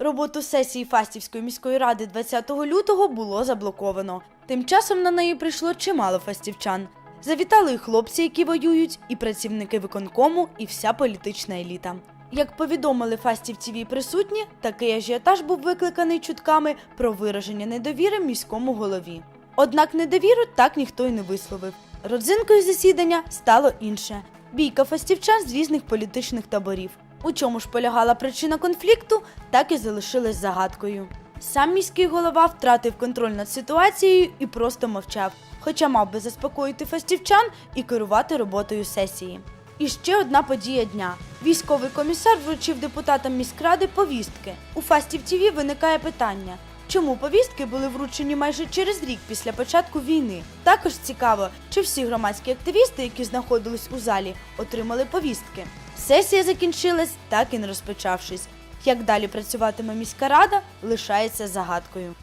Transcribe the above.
Роботу сесії Фастівської міської ради 20 лютого було заблоковано. Тим часом на неї прийшло чимало фастівчан. Завітали і хлопці, які воюють, і працівники виконкому, і вся політична еліта. Як повідомили Фастів ТВ присутні, такий ажіотаж був викликаний чутками про вираження недовіри міському голові. Однак недовіру так ніхто й не висловив. Родзинкою засідання стало інше бійка фастівчан з різних політичних таборів. У чому ж полягала причина конфлікту, так і залишилась загадкою. Сам міський голова втратив контроль над ситуацією і просто мовчав, хоча мав би заспокоїти фастівчан і керувати роботою сесії. І ще одна подія дня. Військовий комісар вручив депутатам міськради повістки. У Фастів ТВ виникає питання. Чому повістки були вручені майже через рік після початку війни? Також цікаво, чи всі громадські активісти, які знаходились у залі, отримали повістки. Сесія закінчилась, так і не розпочавшись. Як далі працюватиме міська рада, лишається загадкою.